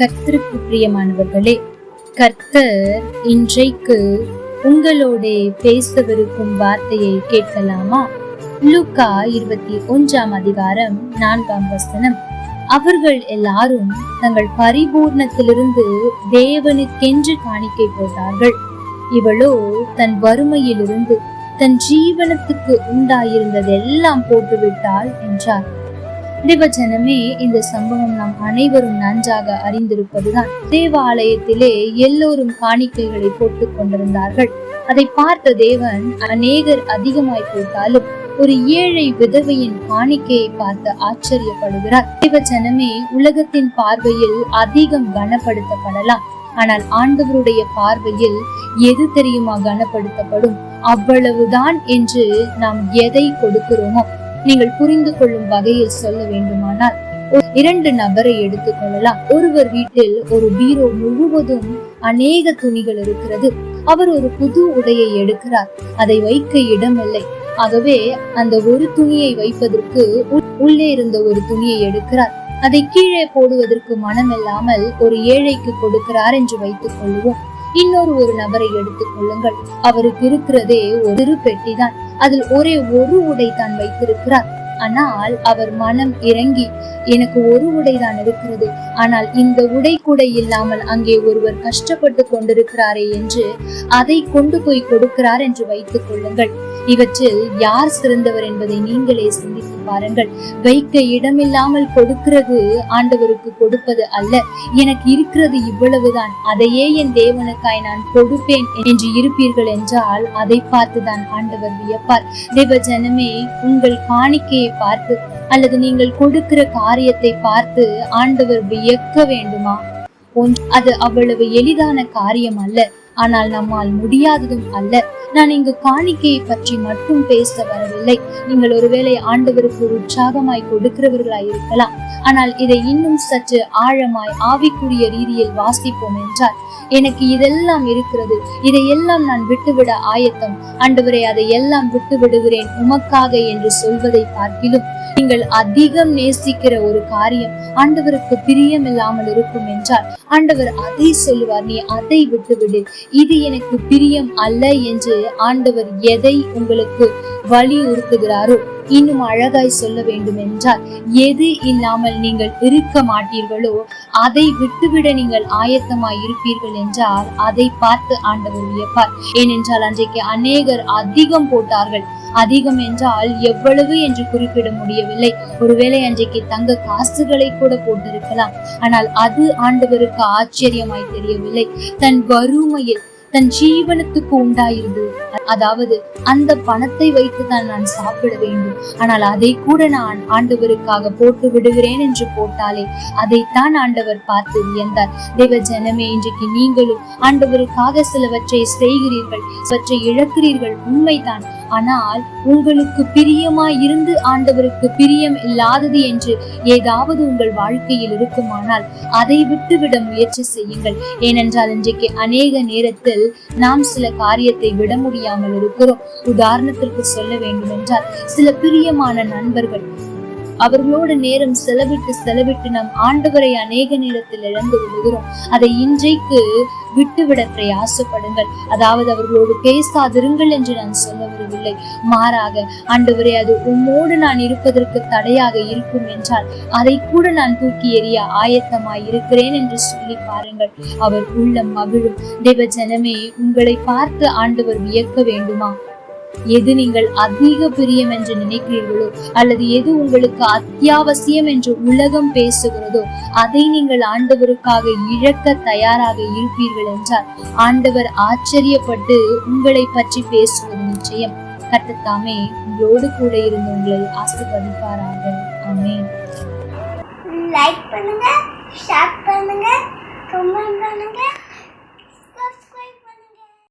கர்த்தருக்கு பிரியமானவர்களே கர்த்தர் இன்றைக்கு உங்களோட பேசவிருக்கும் வார்த்தையை கேட்கலாமா? லூக்கா இருபத்தி ஒன்றாம் அதிகாரம் நான்காம் வசனம். அவர்கள் எல்லாரும் தங்கள் பரிபூர்ணத்திலிருந்து தேவனுக்கென்று காணிக்கை போட்டார்கள். இவளோ தன் வறுமையிலிருந்து தன் ஜீவனத்துக்கு உண்டாயிருந்ததெல்லாம் போட்டுவிட்டாள் என்றார். தேவஜனமே இந்த சம்பவம் நாம் அனைவரும் நன்றாக அறிந்திருப்பதுதான். தேவாலயத்திலே எல்லோரும் காணிக்கைகளை போட்டுக் கொண்டிருந்தார்கள். அதை பார்த்த தேவன் அநேகர் அதிகமாய் போட்டாலும் ஒரு ஏழை விதவையின் காணிக்கையை பார்த்து ஆச்சரியப்படுகிறார். தேவஜனமே உலகத்தின் பார்வையில் அதிகம் கனப்படுத்தப்படலாம். ஆனால் ஆண்டவருடைய பார்வையில் எது தெரியுமா கனப்படுத்தப்படும்? அவ்வளவுதான் என்று நாம் எதை கொடுக்கிறோமோ? நீங்கள் புரிந்து கொள்ளும் வகையில் சொல்ல வேண்டுமானால் இரண்டு நபரை எடுத்துக்கொள்ளலாம் ஒருவர் வீட்டில் ஒரு பீரோ முழுவதும் அநேக துணிகள் இருக்கிறது. அவர் ஒரு புது உடையை எடுக்கிறார். அதை வைக்க இடமில்லை. ஆகவே அந்த ஒரு துணியை வைப்பதற்கு உள்ளே இருந்த ஒரு துணியை எடுக்கிறார். அதை கீழே போடுவதற்கு மனமில்லாமல் ஒரு ஏழைக்கு கொடுக்கிறார் என்று வைத்துக் கொள்வோம். இன்னொரு ஒரு நபரை எடுத்துக் கொள்ளுங்கள். அவருக்கு இருக்கிறதே ஒரு சிறு பெட்டிதான். அதில் ஒரே ஒரு உடை தான் வைத்திருக்கிறார். ஆனால் அவர் மனம் இறங்கி எனக்கு ஒரு உடை தான் இருக்கிறது. ஆனால் இந்த உடை கூட இல்லாமல் அங்கே ஒருவர் கஷ்டப்பட்டு கொண்டிருக்கிறாரே என்று அதை கொண்டு போய் கொடுக்கிறார் என்று வைத்துக் கொள்ளுங்கள். இவற்றில் யார் சிறந்தவர் என்பதை நீங்களே சிந்தித்து பாருங்கள். வைக்க இடமில்லாமல் கொடுக்கிறது ஆண்டவருக்கு கொடுப்பது அல்ல. எனக்கு இருக்கிறது இவ்வளவுதான். அதையே என் தேவனுக்காய் நான் கொடுப்பேன் என்று இருப்பீர்கள் என்றால் அதை பார்த்துதான் ஆண்டவர் வியப்பார். தேவ ஜனமே உங்கள் காணிக்கையை பார்த்து அல்லது நீங்கள் கொடுக்கிற காரியத்தை பார்த்து ஆண்டவர் வியக்க வேண்டுமா? அது அவ்வளவு எளிதான காரியம் அல்ல. ஆனால் நம்மால் முடியாததும் அல்ல. நான் இங்கு காணிக்கையை பற்றி மட்டும் பேச வரவில்லை. நீங்கள் ஒருவேளை ஆண்டவருக்கு உற்சாகமாய் கொடுக்கிறவர்களாய் இருக்கலாம். ஆனால் இதை இன்னும் சற்று ஆழமாய் ஆவிக்குரிய ரீதியில் வாசிப்போம் என்றால் எனக்கு இதெல்லாம் இருக்கிறது. இதையெல்லாம் நான் விட்டுவிட ஆயத்தம். ஆண்டவரை அதை எல்லாம் விட்டு விடுகிறேன் உமக்காக என்று சொல்வதை பார்க்கிலும் நீங்கள் அதிகம் நேசிக்கிற ஒரு காரியம் ஆண்டவருக்கு பிரியம் இல்லாமல் இருக்கும் என்றால் ஆண்டவர் அதை சொல்லுவார் நீ அதை விட்டுவிடு. இது எனக்கு பிரியம் அல்ல என்று ஆண்டவர் எதை உங்களுக்கு வலியுறுத்துகிறாரோ இன்னும் அழகாய் சொல்ல வேண்டும் என்றால் எது இல்லாமல் நீங்கள் இருக்க மாட்டீர்களோ அதை விட்டுவிட நீங்கள் ஆயத்தமாய் இருப்பீர்கள் என்றால் அதை பார்த்து ஆண்டவர் வியப்பார். ஏனென்றால் அன்றைக்கு அநேகர் அதிகம் போட்டார்கள். அதிகம் என்றால் எவ்வளவு என்று குறிப்பிட முடியவில்லை. ஒருவேளை அன்றைக்கு தங்க காசுகளை கூட போட்டிருக்கலாம். ஆனால் அது ஆண்டவருக்கு ஆச்சரியமாய் தெரியவில்லை. தன் வறுமையில் தன் ஜீவனத்துக்கு உண்டாயிருந்தது அதாவது அந்த பணத்தை வைத்து தான் நான் சாப்பிட வேண்டும். ஆனால் அதை கூட நான் ஆண்டவருக்காக போட்டு விடுகிறேன் என்று போட்டாலே அதைத்தான் ஆண்டவர் பார்த்து வியந்தார். தேவ ஜனமே இன்றைக்கு நீங்களும் ஆண்டவருக்காக சிலவற்றை செய்கிறீர்கள் சிலவற்றை இழக்கிறீர்கள். உண்மைதான். ஆனால் உங்களுக்கு பிரியமாய் இருந்து ஆண்டவருக்கு பிரியம் இல்லாதது என்று ஏதாவது உங்கள் வாழ்க்கையில் இருக்குமானால் அதை விட்டுவிட முயற்சி செய்யுங்கள். ஏனென்றால் இன்றைக்கு அநேக நேரத்தில் நாம் சில காரியத்தை விட முடியாமல் இருக்கிறோம். உதாரணத்திற்கு சொல்ல வேண்டும் என்றால் சில பிரியமான நண்பர்கள் அவர்களோடு நேரம் செலவிட்டு செலவிட்டு நம் ஆண்டுகளை அநேக நேரத்தில் இழந்து விடுகிறோம். அதை இன்றைக்கு விட்டுவிட பிரயாசப்படுங்கள். அதாவது அவர்களோடு பேசாதிருங்கள் என்று நான் சொல்ல வரவில்லை மாறாக ஆண்டவரே அது உம்மோடு நான் இருப்பதற்கு தடையாக இருக்கும் என்றால் அதை கூட நான் தூக்கி எறிய ஆயத்தமாய் இருக்கிறேன் என்று சொல்லி பாருங்கள். அவர் உள்ளம் மகிழும். தேவ ஜனமே உங்களை பார்த்து ஆண்டவர் வியக்க வேண்டுமா? எது நீங்கள் அதிக பிரியம் என்று நினைக்கிறீர்களோ அல்லது எது உங்களுக்கு அத்தியாவசியம் என்று உலகம் பேசுகிறதோ அதை நீங்கள் ஆண்டவருக்காக இழக்க தயாராக இருப்பீர்கள் என்றால் ஆண்டவர் ஆச்சரியப்பட்டு உங்களை பற்றி பேசுவது நிச்சயம். கட்டத்தாமே உங்களோடு கூட இருந்து உங்களை ஆசிர்வதிப்பாராக. ஆமென். லைக் பண்ணுங்க ஷேர் பண்ணுங்க